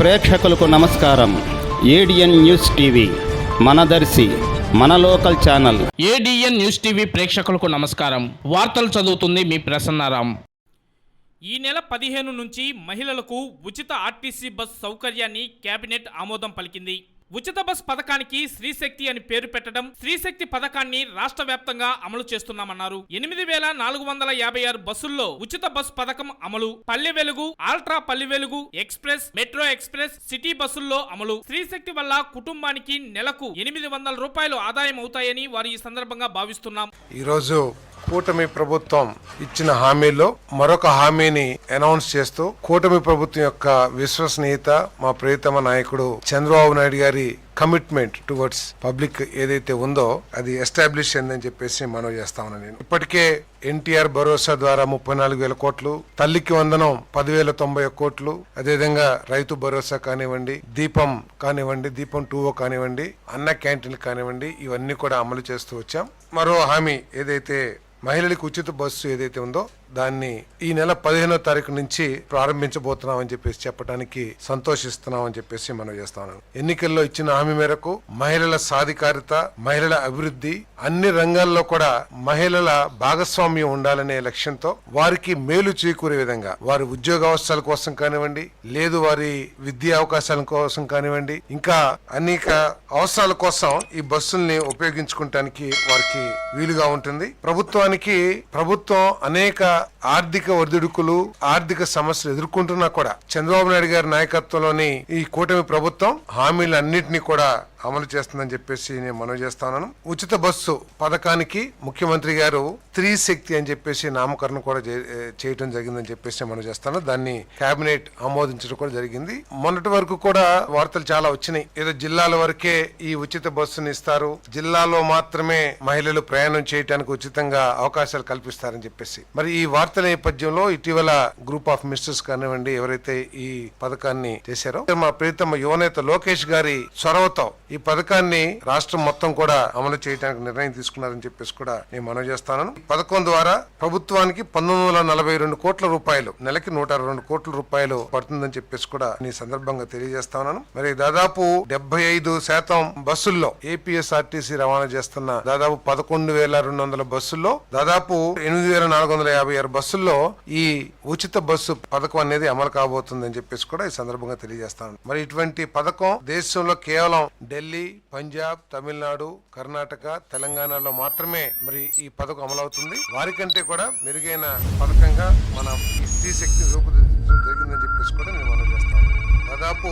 ప్రేక్షకులకు నమస్కారం. ADN news TV మనదర్శి మన local channel. ADN news TV ప్రేక్షకులకు నమస్కారం. వార్తలు చదువుతుంది మీ ప్రసన్నారాం. ఈ నెల పదిహేను నుంచి మహిళలకు ఉచిత ఆర్టీసీ బస్ సౌకర్యాన్ని కేబినెట్ ఆమోదం పలికింది. ఉచిత బస్ పథకానికి శ్రీశక్తి అని పేరు పెట్టడం శ్రీశక్తి పథకాన్ని రాష్ట్ర వ్యాప్తంగా అమలు చేస్తున్నామన్నారు. ఎనిమిది వేల నాలుగు వందల యాభై ఆరు బస్సుల్లో ఉచిత బస్ పథకం అమలు Palle Velugu ultra Palle Velugu express metro express city బస్సుల్లో అమలు. శ్రీశక్తి వల్ల కుటుంబానికి నెలకు ఎనిమిది వందల రూపాయలు ఆదాయం అవుతాయని వారు ఈ సందర్భంగా భావిస్తున్నాం. ఈరోజు కూటమి ప్రభుత్వం ఇచ్చిన హామీలో మరొక హామీని అనౌన్స్ చేస్తూ కూటమి ప్రభుత్వం యొక్క విశ్వసనీయత మా ప్రియతమ నాయకుడు చంద్రబాబు నాయుడు గారి కమిట్మెంట్ టువర్డ్స్ పబ్లిక్ ఏదైతే ఉందో అది ఎస్టాబ్లిష్ అయిందని చెప్పేసి మనం చేస్తామని నేను. ఇప్పటికే ఎన్టీఆర్ భరోసా ద్వారా ముప్పై నాలుగు వేల కోట్లు తల్లికి వందనం పదివేల తొంభై ఒక్క కోట్లు అదేవిధంగా రైతు భరోసా కానివ్వండి దీపం కానివ్వండి దీపం టూ కానివ్వండి అన్న క్యాంటీన్ కానివ్వండి ఇవన్నీ కూడా అమలు చేస్తూ వచ్చాం. మరో హామీ ఏదైతే మహిళలకు ఉచిత బస్సు ఏదైతే ఉందో దాన్ని ఈ నెల పదిహేనో తారీఖు నుంచి ప్రారంభించబోతున్నామని చెప్పేసి చెప్పడానికి సంతోషిస్తున్నామని చెప్పేసి మనం చేస్తున్నాం ఎన్నికల్లో ఇచ్చిన హామీ మేరకు మహిళల సాధికారిత మహిళల అభివృద్ధి అన్ని రంగాల్లో కూడా మహిళల భాగస్వామ్యం ఉండాలనే లక్ష్యంతో వారికి మేలు చేకూరే విధంగా వారి ఉద్యోగ అవసరాల కోసం కానివ్వండి లేదు వారి విద్యా అవకాశాల కోసం కానివ్వండి ఇంకా అనేక అవసరాల కోసం ఈ బస్సుల్ని ఉపయోగించుకుంటానికి వారికి వీలుగా ఉంటుంది. ప్రభుత్వానికి ప్రభుత్వం అనేక ఆర్థిక ఒడిదుడుకులు ఆర్థిక సమస్యలు ఎదుర్కొంటున్నా కూడా చంద్రబాబు నాయుడు గారి నాయకత్వంలోని ఈ కూటమి ప్రభుత్వం హామీలన్నింటినీ కూడా అమలు చేస్తుందని చెప్పేసి నేను మనవి చేస్తాను ఉచిత బస్సు పథకానికి ముఖ్యమంత్రి గారు స్త్రీ శక్తి అని చెప్పేసి నామకరణం కూడా చే- చేయటం జరిగిందని చెప్పేసి మనం చేస్తాను దాన్ని కేబినెట్ ఆమోదించడం కూడా జరిగింది. మొన్నటి వరకు కూడా వార్తలు చాలా వచ్చినాయి. ఏదో జిల్లాల వరకే ఈ ఉచిత బస్సుని ఇస్తారు. జిల్లాలో మాత్రమే మహిళలు ప్రయాణం చేయడానికి ఉచితంగా అవకాశాలు కల్పిస్తారని చెప్పేసి. మరి ఈ వార్తల నేపథ్యంలో ఇటీవల గ్రూప్ ఆఫ్ మినిస్టర్స్ కానివ్వండి ఎవరైతే ఈ పథకాన్ని చేశారో మా ప్రీతమ యువనేత లోకేష్ గారి చొరవతో ఈ పథకాన్ని రాష్ట్రం మొత్తం కూడా అమలు చేయడానికి నిర్ణయం తీసుకున్నారని చెప్పేసి కూడా నేను మనవి చేస్తాను. ఈ పథకం ద్వారా ప్రభుత్వానికి పంతొమ్మిది వందల నలభై రెండు కోట్ల రూపాయలు నెలకి నూట అరవై రెండు కోట్ల రూపాయలు పడుతుందని చెప్పేసి కూడా ఈ సందర్భంగా తెలియజేస్తా ఉన్నాను. మరి దాదాపు డెబ్బై ఐదు శాతం బస్సుల్లో ఏపీఎస్ఆర్టీసీ రవాణా చేస్తున్న దాదాపు పదకొండు వేల రెండు వందల బస్సుల్లో దాదాపు ఎనిమిది వేల నాలుగు వందల యాభై ఆరు బస్సుల్లో ఈ ఉచిత బస్సు పథకం అనేది అమలు కాబోతుందని చెప్పేసి కూడా ఈ సందర్భంగా తెలియజేస్తాను. మరి ఇటువంటి పథకం దేశంలో కేవలం ఢిల్లీ పంజాబ్ తమిళనాడు కర్ణాటక తెలంగాణలో మాత్రమే మరి ఈ పథకం అమలవుతుంది. వారికంటే కూడా మెరుగైన పథకంగా మన స్త్రీ శక్తిని రూపుదిద్దడం జరిగిందని చెప్పేసి కూడా నేను మనం చేస్తాను. దాదాపు